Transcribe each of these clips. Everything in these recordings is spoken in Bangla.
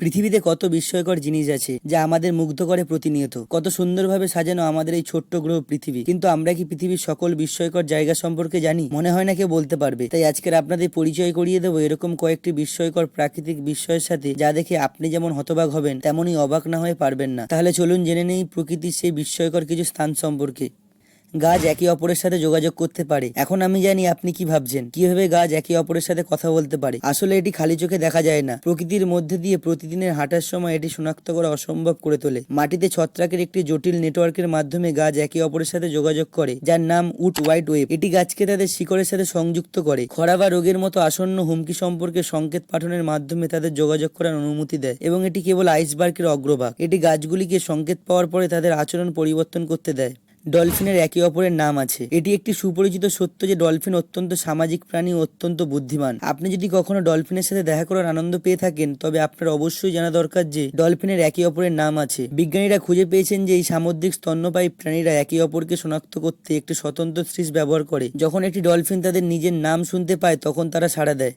পৃথিবীতে কত বিস্ময়কর জিনিস আছে যা আমাদের মুগ্ধ করে প্রতিনিয়ত। কত সুন্দরভাবে সাজানো আমাদের এই ছোট্ট গ্রহ পৃথিবী। কিন্তু আমরা কি পৃথিবীর সকল বিস্ময়কর জায়গা সম্পর্কে জানি? মনে হয় না কেউ বলতে পারবে। তাই আজকের আপনাদের পরিচয় করিয়ে দেবো এরকম কয়েকটি বিস্ময়কর প্রাকৃতিক বিস্ময়ের সাথে, যা দেখে আপনি যেমন হতবাক হবেন, তেমনই অবাক না হয়ে পারবেন না। তাহলে চলুন জেনে নেই প্রকৃতির সেই বিস্ময়কর কিছু স্থান সম্পর্কে। গাছ একে অপরের সাথে যোগাযোগ করতে পারে। এখন আমি জানি আপনি কি ভাবছেন। কীভাবে গাছ একে অপরের সাথে কথা বলতে পারে? আসলে এটি খালি চোখে দেখা যায় না। প্রকৃতির মধ্যে দিয়ে প্রতিদিনের হাঁটার সময় এটি শনাক্ত করা অসম্ভব করে তোলে। মাটিতে ছত্রাকের একটি জটিল নেটওয়ার্কের মাধ্যমে গাছ একে অপরের সাথে যোগাযোগ করে, যার নাম উড হোয়াইট ওয়েব। এটি গাছকে তাদের শিকড়ের সাথে সংযুক্ত করে। খরা বা রোগের মতো আসন্ন হুমকি সম্পর্কে সংকেত পাঠনের মাধ্যমে তাদের যোগাযোগ করার অনুমতি দেয় এবং এটি কেবল আইসবার্গের অগ্রভাগ। এটি গাছগুলিকে সংকেত পাওয়ার পরে তাদের আচরণ পরিবর্তন করতে দেয়। ডলফিনের একে অপরের নাম আছে। এটি একটি সুপরিচিত সত্য যে ডলফিন অত্যন্ত সামাজিক প্রাণী অত্যন্ত বুদ্ধিমান। আপনি যদি কখনো ডলফিনের সাথে দেখা করার আনন্দ পেয়ে থাকেন, তবে আপনার অবশ্যই জানা দরকার যে ডলফিনের একে অপরের নাম আছে। বিজ্ঞানীরা খুঁজে পেয়েছেন যে এই সামুদ্রিক স্তন্যপায়ী প্রাণীরা একে অপরকে শনাক্ত করতে একটি স্বতন্ত্র সৃষ ব্যবহার করে। যখন একটি ডলফিন তাদের নিজের নাম শুনতে পায়, তখন তারা সাড়া দেয়।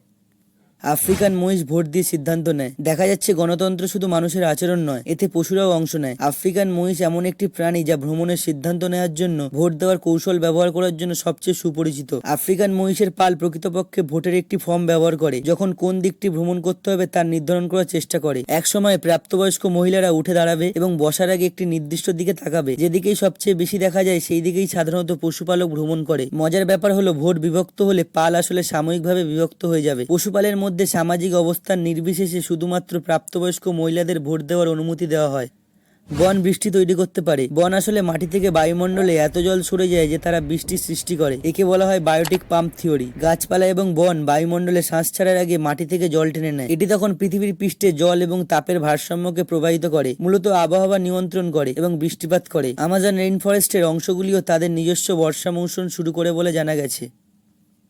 আফ্রিকান মহিষ ভোট দিয়ে সিদ্ধান্ত নেয়। দেখা যাচ্ছে গণতন্ত্র শুধু মানুষের আচরণ নয়, এতে পশুরাও অংশ নেয়। আফ্রিকান মহিষ এমন একটি প্রাণী যা ভ্রমণের সিদ্ধান্ত নেওয়ার জন্য, ভোট দেওয়ার কৌশল ব্যবহার করার জন্য সবচেয়ে সুপরিচিত। আফ্রিকান মহিষের পাল প্রকৃতপক্ষে ভোটের একটি ফর্ম ব্যবহার করে, যখন কোন দিকটি ভ্রমণ করতে হবে তার নির্ধারণ করার চেষ্টা করে। একসময় প্রাপ্তবয়স্ক মহিলারা উঠে দাঁড়াবে এবং বসার আগে একটি নির্দিষ্ট দিকে তাকাবে, যেদিকেই সবচেয়ে বেশি দেখা যায় সেই দিকেই সাধারণত পশুপালক ভ্রমণ করে। মজার ব্যাপার হলো ভোট বিভক্ত হলে পাল আসলে সাময়িকভাবে বিভক্ত হয়ে যাবে। পশুপালের মধ্যে সামাজিক অবস্থান নির্বিশেষে শুধুমাত্র প্রাপ্তবয়স্ক মহিলাদের ভোট দেওয়ার অনুমতি দেওয়া হয়। বন বৃষ্টি তৈরি করতে পারে। বন আসলে মাটি থেকে বায়ুমণ্ডলে এত জল সরে যায় যে তারা বৃষ্টির সৃষ্টি করে। একে বলা হয় বায়োটিক পাম্প থিওরি। গাছপালা এবং বন বায়ুমণ্ডলে শ্বাস ছাড়ার আগে মাটি থেকে জল টেনে নেয়। এটি তখন পৃথিবীর পৃষ্ঠে জল এবং তাপের ভারসাম্যকে প্রবাহিত করে, মূলত আবহাওয়া নিয়ন্ত্রণ করে এবং বৃষ্টিপাত করে। আমাজন রেইন ফরেস্টের অংশগুলিও তাদের নিজস্ব বর্ষা মৌসুম শুরু করে বলে জানা গেছে।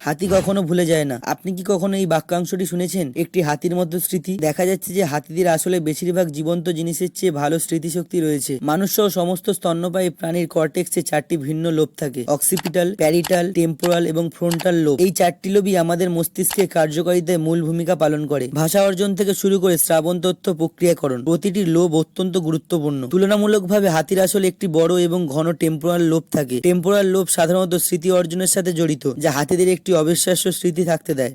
হাতি কখনো ভুলে যায় না। আপনি কি কখনো এই বাক্যাংশটি শুনেছেন? একটি হাতির মতো স্মৃতি। দেখা যাচ্ছে যে হাতিদের আসলে বেশিরভাগ জীবন্ত জিনিসের চেয়ে ভালো স্মৃতিশক্তি রয়েছে। মানুষ সহ সমস্ত স্তন্যপায়ী প্রাণীর কর্টেক্সে চারটি ভিন্ন লোভ থাকে। অক্সিপিটাল প্যারিটাল টেম্পোরাল এবং ফ্রন্টাল লোভ এই চারটি লোভই আমাদের মস্তিষ্কে কার্যকারিতায় মূল ভূমিকা পালন করে। ভাষা অর্জন থেকে শুরু করে শ্রাবণ তথ্য প্রক্রিয়াকরণ প্রতিটি লোভ অত্যন্ত গুরুত্বপূর্ণ। তুলনামূলকভাবে হাতির আসলে একটি বড় এবং ঘন টেম্পোরাল লোভ থাকে। টেম্পোরাল লোভ সাধারণত স্মৃতি অর্জনের সাথে জড়িত, যা হাতিদের একটি অবিশ্বাস্য স্মৃতি থাকতে দেয়।